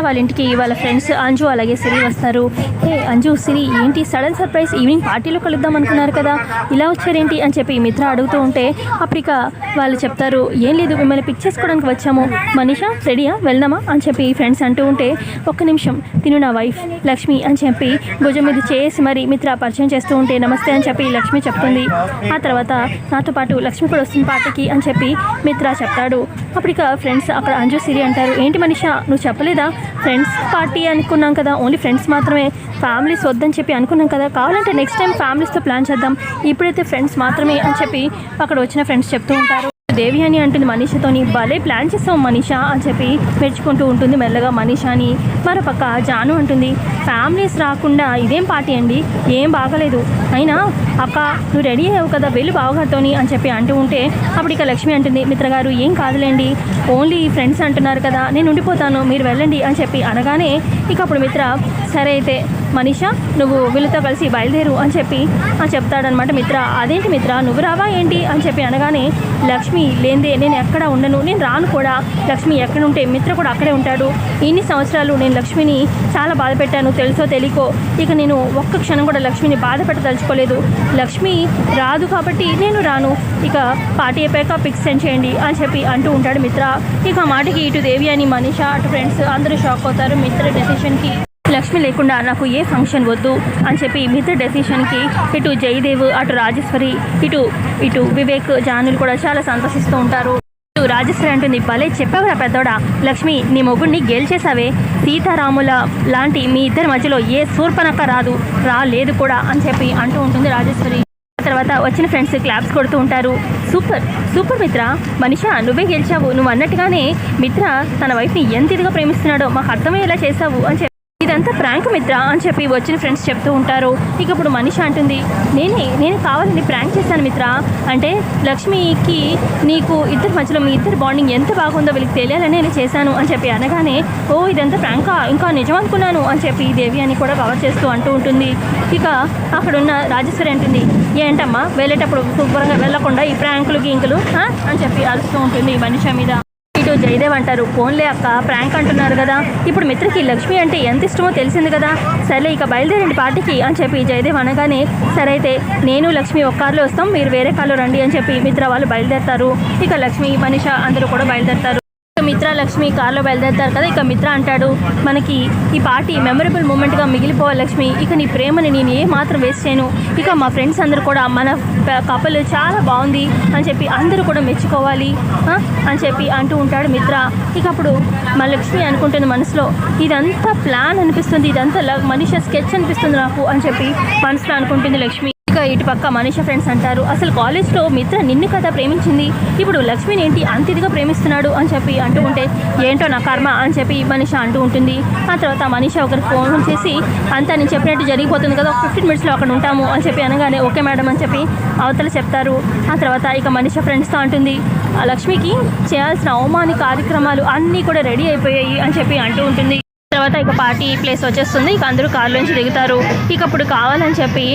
వాళ్ళ ఇంటికి వాళ్ళ ఫ్రెండ్స్ అంజు అలాగే సిరి వస్తారు. హే అంజు సిరి ఏంటి? సడన్ సర్ప్రైజ్ ఈవినింగ్ పార్టీలో కలుద్దాం అనుకున్నారు కదా. ఇలా వచ్చారేంటి? అని చెప్పి మిత్ర అడుగుతూ ఉంటే అప్పటిక వాళ్ళు చెప్తారు ఏం లేదు మిమ్మల్ని పిక్ చేసుకోవడానికి వచ్చాము. మనీషా రెడీయా? వెళ్దామా? అని చెప్పి ఫ్రెండ్స్ అంటూ ఉంటే ఒక్క నిమిషం తిను నా వైఫ్ లక్ష్మి అని చెప్పి భుజం మీద చేసి మరి మిత్ర పరిచయం చేస్తూ ఉంటే నమస్తే అని చెప్పి లక్ష్మి చెప్తుంది. ఆ తర్వాత నాతో పాటు లక్ష్మి కూడా వస్తుంది పార్టీకి అని చెప్పి మిత్ర చెప్తాడు. అప్పటిక ఫ్రెండ్స్ అక్కడ అంజు సిరి అంటారు ఏంటి మనిషా నువ్వు చెప్పలేదా? ఫ్రెండ్స్ పార్టీ అనుకున్నాం కదా ఓన్లీ ఫ్రెండ్స్ మాత్రమే. ఫ్యామిలీస్ వద్దని చెప్పి అనుకున్నాం కదా కావాలంటే నెక్స్ట్ టైం ఫ్యామిలీస్తో ప్లాన్ చేద్దాం. ఇప్పుడైతే ఫ్రెండ్స్ మాత్రమే అని చెప్పి అక్కడ వచ్చిన ఫ్రెండ్స్ చెప్తూ ఉంటారు. దేవి అని అంటుంది మనీషతోని భలే ప్లాన్ చేస్తాం మనీష అని చెప్పి మెచ్చుకుంటూ ఉంటుంది మెల్లగా మనీషాని. మరోపక్క జాను అంటుంది ఫ్యామిలీస్ రాకుండా ఇదేం పార్టీ అండి? ఏం బాగలేదు. అయినా అక్క నువ్వు రెడీ అయ్యావు కదా వెళ్ళి బావగారితోని అని చెప్పి అంటూ ఉంటే అప్పుడు ఇక లక్ష్మి అంటుంది మిత్రగారు ఏం కాదులేండి. ఓన్లీ ఫ్రెండ్స్ అంటున్నారు కదా నేను ఉండిపోతాను మీరు వెళ్ళండి అని చెప్పి అనగానే ఇక అప్పుడు మిత్ర సరే అయితే మనీషా నువ్వు వీళ్ళతో కలిసి బయలుదేరు అని చెప్పి ఆ చెప్తాడనమాట మిత్ర. అదేంటి మిత్ర నువ్వు రావా ఏంటి? అని చెప్పి అనగానే లక్ష్మి లేదే నేను ఎక్కడ ఉండను నేను రాను కూడా. లక్ష్మి ఎక్కడ ఉంటే మిత్ర కూడా అక్కడే ఉంటాడు. ఇన్ని సంవత్సరాలు నేను లక్ష్మిని చాలా బాధ పెట్టాను తెలుసో తెలియకో ఇక నేను ఒక్క క్షణం కూడా లక్ష్మిని బాధ పెట్టదలుచుకోలేదు. లక్ష్మి రాదు కాబట్టి నేను రాను. ఇక పార్టీ అయిపోయాక పిక్స్ సెండ్ చేయండి అని చెప్పి అంటూ ఉంటాడు మిత్ర. ఇక మాటకి ఇటు దేవి అని మనిష అటు ఫ్రెండ్స్ అందరూ షాక్ అవుతారు మిత్ర డెసిషన్కి లక్ష్మి లేకుండా నాకు ఏ ఫంక్షన్ వద్దు అని చెప్పి మిత్ర డెసిషన్కి ఇటు జయదేవ్ అటు రాజేశ్వరి ఇటు ఇటు వివేక్ జానులు కూడా చాలా సంతోషిస్తూ ఉంటారు. అంటూ రాజేశ్వరి అంటుంది భలే చెప్పావురా పెద్దోడా. లక్ష్మి నీ మొగుడిని గెలిచేసావే సీతారాముల లాంటి మీ ఇద్దరి మధ్యలో ఏ సూర్పనక్క రాదు. రా లేదు కూడా అని చెప్పి అంటూ ఉంటుంది రాజేశ్వరి తర్వాత వచ్చిన ఫ్రెండ్స్ క్లాప్స్ కొడుతూ ఉంటారు. Super super Mitra. మనిషా నువ్వే గెలిచావు. నువ్వు అన్నట్టుగానే మిత్ర తన వైఫ్ని ఎంత ఇదిగా ప్రేమిస్తున్నాడో మాకు అర్థమయ్యేలా చేశావు అని చెప్పి ఇదంతా ప్రాంక్ మిత్ర అని చెప్పి వచ్చిన ఫ్రెండ్స్ చెప్తూ ఉంటారు. ఇక ఇప్పుడు మనిషి అంటుంది నేనే నేను కావాలని ప్రాంక్ చేశాను మిత్ర. అంటే లక్ష్మికి నీకు ఇద్దరి మధ్యలో మీ ఇద్దరు బాండింగ్ ఎంత బాగుందో వీళ్ళకి తెలియాలని నేను చేశాను అని చెప్పి అనగానే ఓ ఇదంతా ప్రాంకా ఇంకా నిజం అనుకున్నాను అని చెప్పి దేవి అని కూడా కవర్ చేస్తూ అంటూ ఉంటుంది. ఇక అక్కడున్న రాజేశ్వరి అంటుంది ఏంటమ్మా వెళ్ళేటప్పుడు శుభ్రంగా వెళ్ళకుండా ఈ ప్రాంకులు గింకులు అని చెప్పి అరుస్తూ ఉంటుంది ఈ మనిషి మీద. జయదేవ్ అంటారు. ఫోన్లే అక్క ప్రాంక్ అంటున్నారు కదా. ఇప్పుడు మిత్రకి లక్ష్మి అంటే ఎంత ఇష్టమో తెలిసింది కదా. సరే ఇక బయలుదేరండి పార్టీకి అని చెప్పి జయదేవ్ అనగానే సరే అయితే నేను లక్ష్మి ఒక కారులో వస్తాం. మీరు వేరే కార్లో రండి అని చెప్పి మిత్ర వాళ్ళు బయలుదేరతారు. ఇక లక్ష్మి మనిష అందరూ కూడా బయలుదేరతారు. లక్ష్మి కార్లో బయలుదేరుతారు కదా ఇక మిత్ర అంటాడు మనకి ఈ పార్టీ మెమరబుల్ మూమెంట్గా మిగిలిపోవాలి లక్ష్మి. ఇక నీ ప్రేమని నేను ఏ మాత్రం వేస్ట్ చేయను. ఇక మా ఫ్రెండ్స్ అందరూ కూడా మన కపల్ చాలా బాగుంది అని చెప్పి అందరూ కూడా మెచ్చుకోవాలి అని చెప్పి అంటూ ఉంటాడు మిత్ర. ఇక అప్పుడు మా లక్ష్మి అనుకుంటుంది మనసులో ఇదంతా ప్లాన్ అనిపిస్తుంది ఇదంతా మనిషి స్కెచ్ అనిపిస్తుంది నాకు అని చెప్పి మనసులో అనుకుంటుంది లక్ష్మి. ఇక ఇటు పక్క మనిషి ఫ్రెండ్స్ అంటారు అసలు కాలేజ్లో మిత్ర నిన్ను కదా ప్రేమించింది? ఇప్పుడు లక్ష్మిని ఏంటి అంత ఇదిగా ప్రేమిస్తున్నాడు? అని చెప్పి అంటూ ఉంటే ఏంటో నా కర్మ? అని చెప్పి మనిషి అంటూ ఉంటుంది. ఆ తర్వాత మనిషి ఒకరికి ఫోన్ చేసి అంతా నేను చెప్పినట్టు జరిగిపోతుంది కదా ఒక ఫిఫ్టీన్ మినిట్స్లో అక్కడ ఉంటాము అని చెప్పి అనగానే ఓకే మేడం అని చెప్పి అవతల చెప్తారు. ఆ తర్వాత ఇక మనిషి ఫ్రెండ్స్తో అంటుంది ఆ లక్ష్మికి చేయాల్సిన అవమాని కార్యక్రమాలు అన్నీ కూడా రెడీ అయిపోయాయి అని చెప్పి అంటూ ఉంటుంది. తర్వాత ఇక పార్టీ ప్లేస్ వచ్చేస్తుంది. ఇక అందరూ కారులోంచి దిగుతారు. ఇక అప్పుడు కావాలని చెప్పి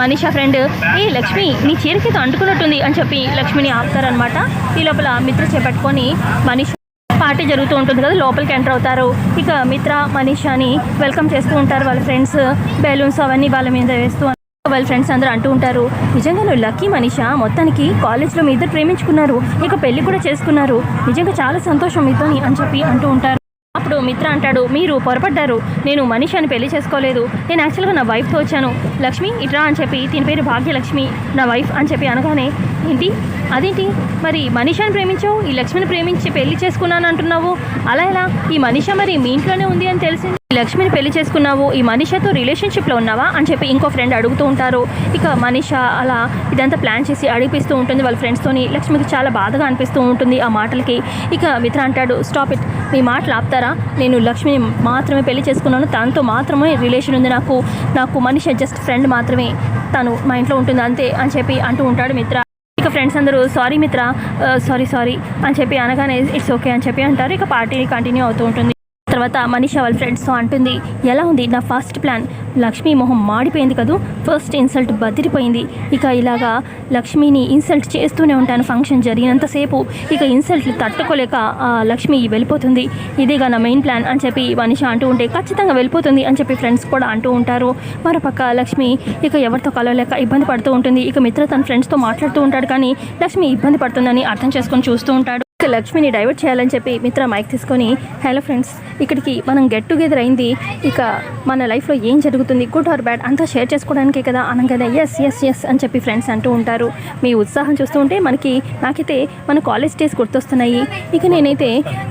మనీషా ఫ్రెండ్ ఏ లక్ష్మి నీ చీరకి అంటుకున్నట్టుంది అని చెప్పి లక్ష్మిని ఆపుతారనమాట ఈ లోపల మిత్ర చేపట్టుకొని మనీష్ పార్టీ జరుగుతూ ఉంటుంది కదా లోపలికి ఎంటర్ అవుతారు. ఇక మిత్ర మనీషాని వెల్కమ్ చేస్తూ ఉంటారు వాళ్ళ ఫ్రెండ్స్ బెలూన్స్ అవన్నీ వాళ్ళ మీద వేస్తూ వాళ్ళ ఫ్రెండ్స్ అందరూ అంటూ ఉంటారు నిజంగా నువ్వు లక్కీ మనిష మొత్తానికి కాలేజ్లో మీ ఇద్దరు ప్రేమించుకున్నారు. ఇక పెళ్ళి కూడా చేసుకున్నారు. నిజంగా చాలా సంతోషం మీతోని అని చెప్పి అంటూ ఉంటారు. అప్పుడు మిత్ర అంటాడు మీరు పొరపడ్డారు. నేను మనిషిని పెళ్ళి చేసుకోలేదు. నేను యాక్చువల్గా నా వైఫ్తో వచ్చాను. లక్ష్మి ఇట్రా అని చెప్పి దీని పేరు భాగ్యలక్ష్మి నా వైఫ్ అని చెప్పి అనగానే ఏంటి? అదేంటి? మరి మనీషాని ప్రేమించావు? ఈ లక్ష్మిని ప్రేమించి పెళ్ళి చేసుకున్నాను అంటున్నావు? అలా ఎలా? ఈ మనిష మరి మీ ఇంట్లోనే ఉంది అని తెలిసింది? లక్ష్మిని పెళ్ళి చేసుకున్నావు ఈ మనిషతో రిలేషన్షిప్లో ఉన్నావా అని చెప్పి ఇంకో ఫ్రెండ్ అడుగుతూ ఉంటారు. ఇక మనిష అలా ఇదంతా ప్లాన్ చేసి అడిగిపిస్తూ ఉంటుంది వాళ్ళ ఫ్రెండ్స్తోని లక్ష్మికి చాలా బాధగా అనిపిస్తూ ఉంటుంది ఆ మాటలకి. ఇక మిత్ర అంటాడు స్టాప్ ఇట్ మీ మాటలు ఆపుతారా? నేను లక్ష్మిని మాత్రమే పెళ్ళి చేసుకున్నాను. తనతో మాత్రమే రిలేషన్ ఉంది నాకు. నాకు మనిషి జస్ట్ ఫ్రెండ్ మాత్రమే. తను మా ఇంట్లో ఉంటుంది అంతే అని చెప్పి అంటూ ఉంటాడు మిత్ర. ఇక ఫ్రెండ్స్ అందరూ sorry Mitra. Uh, sorry sorry అని చెప్పి అనగానే ఇట్స్ ఓకే అని చెప్పి అంటారు. ఇక పార్టీ కంటిన్యూ అవుతూ ఉంటుంది. తర్వాత మనీషా వాళ్ళ ఫ్రెండ్స్తో అంటుంది ఎలా ఉంది నా ఫస్ట్ ప్లాన్ లక్ష్మీ మొహం మాడిపోయింది కదూ? ఫస్ట్ ఇన్సల్ట్ బదిరిపోయింది. ఇక ఇలాగా లక్ష్మిని ఇన్సల్ట్ చేస్తూనే ఉంటాను. ఫంక్షన్ జరిగినంతసేపు ఇక ఇన్సల్ట్లు తట్టుకోలేక ఆ లక్ష్మి వెళ్ళిపోతుంది. ఇదేగా నా మెయిన్ ప్లాన్ అని చెప్పి మనిషి అంటూ ఉంటే ఖచ్చితంగా వెళ్ళిపోతుంది అని చెప్పి ఫ్రెండ్స్ కూడా అంటూ ఉంటారు. మరోపక్క లక్ష్మి ఇక ఎవరితో కలవలేక ఇబ్బంది పడుతూ ఉంటుంది. ఇక మిత్ర తన ఫ్రెండ్స్తో మాట్లాడుతూ ఉంటాడు కానీ లక్ష్మి ఇబ్బంది పడుతుందని అర్థం చేసుకొని చూస్తూ ఉంటాడు. లక్ష్మిని డైవర్ట్ చేయాలని చెప్పి మిత్ర మైక్ తీసుకొని హలో ఫ్రెండ్స్ ఇక్కడికి మనం గెట్ టుగెదర్ అయింది. ఇక మన లైఫ్లో ఏం జరుగుతుంది? గుడ్ ఆర్ బ్యాడ్ అంతా షేర్ చేసుకోవడానికే కదా? అనగానే ఎస్ ఎస్ ఎస్ అని చెప్పి ఫ్రెండ్స్ అంటూ ఉంటారు. మీ ఉత్సాహం చూస్తూ ఉంటే మనకి నాకైతే మన కాలేజ్ డేస్ గుర్తొస్తున్నాయి. ఇక నేనైతే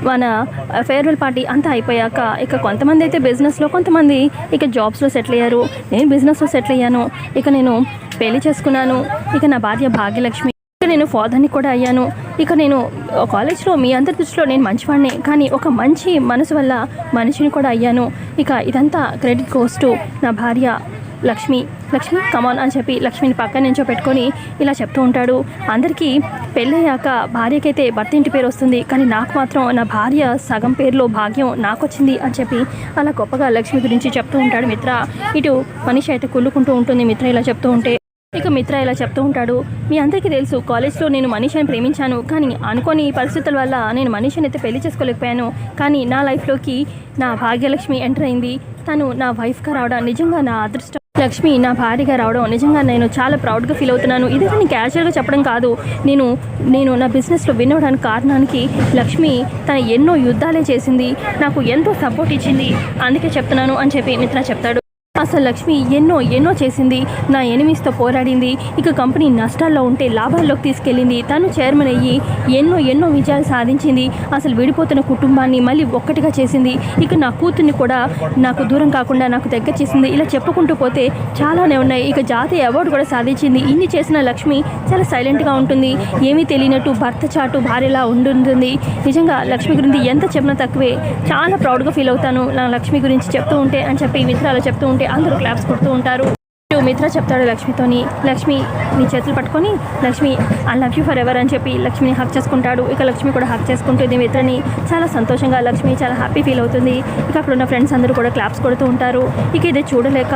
మన ఫేర్వెల్ పార్టీ అంతా అయిపోయాక ఇక కొంతమంది అయితే బిజినెస్లో కొంతమంది ఇక జాబ్స్లో సెటిల్ అయ్యారు. నేను బిజినెస్లో సెటిల్ అయ్యాను. ఇక నేను పెళ్ళి చేసుకున్నాను. ఇక నా భార్య భాగ్యలక్ష్మి. ఇక నేను ఫాదర్ని కూడా అయ్యాను. ఇక నేను కాలేజ్లో మీ అందరి దృష్టిలో నేను మంచివాడిని కానీ ఒక మంచి మనసు వల్ల మనిషిని కూడా అయ్యాను. ఇక ఇదంతా క్రెడిట్ కోస్టు నా భార్య లక్ష్మి. లక్ష్మి కమాన్ అని చెప్పి లక్ష్మిని పక్కన నుంచో పెట్టుకొని ఇలా చెప్తూ ఉంటాడు. అందరికీ పెళ్ళయ్యాక భార్యకైతే భర్త ఇంటి పేరు వస్తుంది కానీ నాకు మాత్రం నా భార్య సగం పేరులో భాగ్యం నాకు వచ్చింది అని చెప్పి అలా గొప్పగా లక్ష్మి గురించి చెప్తూ ఉంటాడు మిత్ర. ఇటు మనిషి అయితే కుళ్ళుకుంటూ ఉంటుంది మిత్ర ఇలా చెప్తూ ఉంటే. ఇక మిత్ర ఇలా చెప్తూ ఉంటాడు మీ అందరికీ తెలుసు కాలేజ్లో నేను మనీషాని ప్రేమించాను కానీ అనుకోని పరిస్థితుల వల్ల నేను మనీషాని అయితే పెళ్ళి చేసుకోలేకపోయాను కానీ నా లైఫ్లోకి నా భాగ్యలక్ష్మి ఎంటర్ అయింది. తను నా వైఫ్గా రావడం నిజంగా నా అదృష్టం. లక్ష్మి నా భార్యగా రావడం నిజంగా నేను చాలా ప్రౌడ్గా ఫీల్ అవుతున్నాను. ఇది నేను క్యాజువల్గా చెప్పడం కాదు. నేను నేను నా బిజినెస్లో విన్ అవడానికి కారణానికి లక్ష్మి తన ఎన్నో యుద్ధాలే చేసింది నాకు ఎంతో సపోర్ట్ ఇచ్చింది అందుకే చెప్తున్నాను అని చెప్పి మిత్ర చెప్తాడు. అసలు లక్ష్మి ఎన్నో ఎన్నో చేసింది. నా ఎనిమిస్తో పోరాడింది. ఇక కంపెనీ నష్టాల్లో ఉంటే లాభాల్లోకి తీసుకెళ్ళింది. తను చైర్మన్ అయ్యి ఎన్నో ఎన్నో విజయాలు సాధించింది. అసలు విడిపోతున్న కుటుంబాన్ని మళ్ళీ ఒక్కటిగా చేసింది. ఇక నా కూతుర్ని కూడా నాకు దూరం కాకుండా నాకు దగ్గర చేసింది. ఇలా చెప్పుకుంటూ పోతే చాలానే ఉన్నాయి. ఇక జాతీయ అవార్డు కూడా సాధించింది. ఇన్ని చేసిన లక్ష్మి చాలా సైలెంట్గా ఉంటుంది. ఏమీ తెలియనట్టు భర్త చాటు భార్యలా ఉండుంటుంది. నిజంగా లక్ష్మి గురించి ఎంత చెప్పినా తక్కువే. చాలా ప్రౌడ్గా ఫీల్ అవుతాను. నా లక్ష్మి గురించి చెప్తూ ఉంటే అని చెప్పి మిత్రాలు చెప్తూ ఉంటే అందరూ క్లాప్స్ కొడుతూ ఉంటారు. మిత్ర చెప్తాడు లక్ష్మితోని లక్ష్మి నీ చేతులు పట్టుకొని Lakshmi I love you forever అని చెప్పి లక్ష్మిని హక్ చేసుకుంటాడు. ఇక లక్ష్మి కూడా హక్ చేసుకుంటుంది మిత్రని. చాలా సంతోషంగా లక్ష్మి చాలా హ్యాపీ ఫీల్ అవుతుంది. ఇక అక్కడ ఉన్న ఫ్రెండ్స్ అందరూ కూడా క్లాప్స్ కొడుతూ ఉంటారు. ఇక ఇది చూడలేక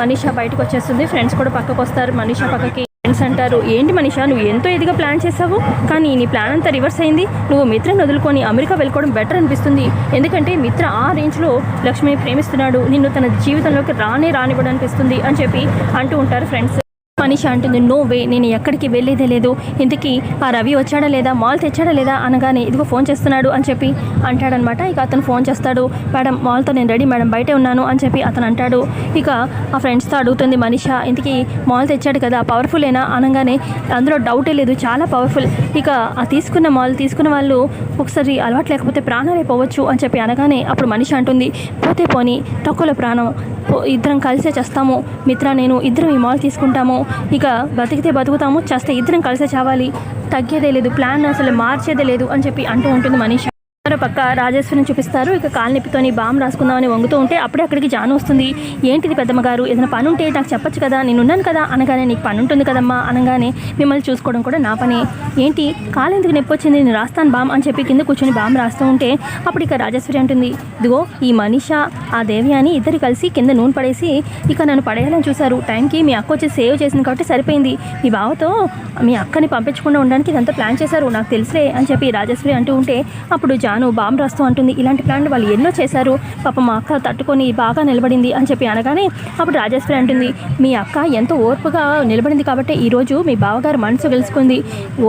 మనీషా బయటకు వచ్చేస్తుంది. ఫ్రెండ్స్ కూడా పక్కకు వస్తారు. మనీషా పక్కకి ఫ్రెండ్స్ అంటారు. ఏంటి మనిషా నువ్వు ఎంతో ఇదిగా ప్లాన్ చేసావు కానీ నీ ప్లాన్ అంతా రివర్స్ అయింది. నువ్వు మిత్రని వదులుకొని అమెరికా వెళ్ళుకోవడం బెటర్ అనిపిస్తుంది. ఎందుకంటే మిత్ర ఆ రేంజ్లో లక్ష్మి ప్రేమిస్తున్నాడు. నిన్ను తన జీవితంలోకి రానే రానివ్వడం అనిపిస్తుంది అని చెప్పి అంటూ ఉంటారు ఫ్రెండ్స్. మనిషి అంటుంది నో వే నేను ఎక్కడికి వెళ్ళేదే లేదు. ఇంతకీ ఆ రవి వచ్చాడా లేదా? మాల్ తెచ్చాడా లేదా? అనగానే ఇదిగో ఫోన్ చేస్తున్నాడు అని చెప్పి అంటాడనమాట. ఇక అతను ఫోన్ చేస్తాడు మేడం మాల్తో నేను రెడీ మేడం బయటే ఉన్నాను అని చెప్పి అతను అంటాడు. ఇక ఆ ఫ్రెండ్స్తో అడుగుతుంది మనిష ఇంతకీ మాల్ తెచ్చాడు కదా పవర్ఫుల్లేనా అనగానే అందులో డౌటే లేదు చాలా పవర్ఫుల్. ఇక ఆ తీసుకున్న మాల్ తీసుకున్న వాళ్ళు ఒకసారి అలవాటు లేకపోతే ప్రాణాలే పోవచ్చు అని చెప్పి అనగానే అప్పుడు మనిషి అంటుంది పోతే పోని తక్కువలో ప్రాణం. ఇద్దరం కలిసే చేస్తాము. మిత్ర నేను ఇద్దరం ఈ మాల్ తీసుకుంటాము. ఇక బతికితే బతుకుతాము చేస్తే ఇద్దరం కలిసే చావాలి. తగ్గేదే లేదు. ప్లాన్ అసలు మార్చేదే లేదు అని చెప్పి అంటూ ఉంటుంది మనీష. మరోపక్క రాజేశ్వరిని చూపిస్తారు. ఇక కాలు బామ్ రాసుకుందామని వంగుతూ ఉంటే అప్పుడే అక్కడికి జాను వస్తుంది. ఏంటిది పెద్దమ్మ గారు? ఏదైనా పని ఉంటే నాకు చెప్పొచ్చు కదా? నేను ఉన్నాను కదా? అనగానే నీకు పని ఉంటుంది కదమ్మా అనగానే మిమ్మల్ని చూసుకోవడం కూడా నా పని. ఏంటి? కాలు ఎందుకు నొప్పి వచ్చింది? నేను రాస్తాను బామ్ అని చెప్పి కింద కూర్చొని బామ్ రాస్తూ ఉంటే అప్పుడు ఇక రాజేశ్వరి అంటుంది ఇదిగో ఈ మనిష ఆ దేవి అని ఇద్దరు కలిసి కింద నూనె పడేసి ఇక నన్ను పడేయాలని చూశారు. టైంకి మీ అక్క వచ్చి సేవ్ చేసింది కాబట్టి సరిపోయింది. మీ బావతో మీ అక్కని పంపించకుండా ఉండడానికి ఇదంతా ప్లాన్ చేశారు. నాకు తెలుసులే అని చెప్పి రాజేశ్వరి అంటూ ఉంటే అప్పుడు జాన్ బాంబు రాస్తూ అంటుంది. ఇలాంటి ప్లాన్లు వాళ్ళు ఎన్నో చేశారు. పాప మా అక్క తట్టుకొని బాగా నిలబడింది అని చెప్పి అనగానే అప్పుడు రాజేశ్వరి అంటుంది మీ అక్క ఎంతో ఓర్పుగా నిలబడింది కాబట్టి ఈరోజు మీ బావగారు మనసు గెలుచుకుంది.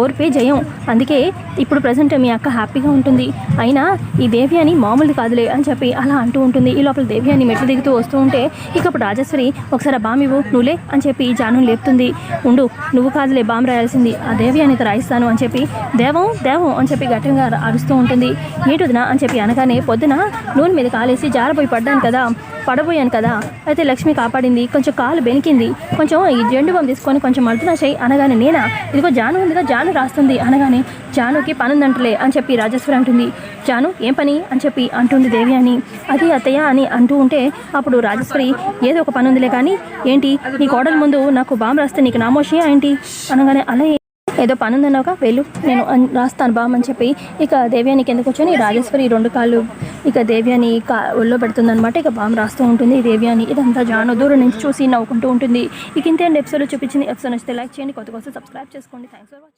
ఓర్పే జయం. అందుకే ఇప్పుడు ప్రజెంట్ మీ అక్క హ్యాపీగా ఉంటుంది. అయినా ఈ దేవి అని మామూలు కాదులే అని చెప్పి అలా అంటూ ఉంటుంది. ఈ లోపల దేవి అని మెట్లు దిగుతూ వస్తూ ఉంటే ఇక అప్పుడు రాజేశ్వరి ఒకసారి ఆ బామ్ ఇవ్వు నువ్వులే అని చెప్పి జాను లేపుతుంది. ఉండు నువ్వు కాదులే బామ్ రాయాల్సింది. ఆ దేవి అని రాయిస్తాను అని చెప్పి దేవం దేవం అని చెప్పి గట్టిగా అరుస్తూ ఉంటుంది. ఏటుదినా అని చెప్పి అనగానే పొద్దున? నూనె మీద కాలేసి జారపోయి పడ్డాను కదా పడబోయాను కదా. అయితే లక్ష్మి కాపాడింది కొంచెం కాలు బెనికింది. కొంచెం ఈ జెండు బొమ్మ తీసుకొని కొంచెం మడుతున్నా చేయి. అనగానే నేనా? ఇదిగో జాను ఉందిగా జాను రాస్తుంది. అనగానే జానుకి పని ఉందంటలే అని చెప్పి రాజేశ్వరి అంటుంది. జాను ఏం పని? అని చెప్పి అంటుంది దేవి అని. అది అత్తయ్య అని అంటూ ఉంటే అప్పుడు రాజేశ్వరి ఏదో ఒక పని ఉందిలే కానీ ఏంటి? నీ కోడల ముందు నాకు బాంబు రాస్తే నీకు నామోషియా ఏంటి? అనగానే అలా ఏదో పని ఉందన్నావుగా వెళ్ళు. నేను రాస్తాను బామని చెప్పి ఇక దేవ్యాన్ని కింద కూర్చొని రాజేశ్వరి రెండు కాళ్ళు ఇక దేవ్యాని కా ఒళ్ళో పెడుతుందనమాట ఇక బామ్ రాస్తూ ఉంటుంది. ఈ దేవ్యాని ఇదంతా జాను దూరం నుంచి చూసి నవ్వుకుంటూ ఉంటుంది. ఇక ఇంతే ఎపిసోడ్ చూపించింది. ఎపిసోడ్ నచ్చితే లైక్ చేయండి. కొత్త కోసం సబ్స్క్రైబ్ చేసుకోండి. Thanks for watching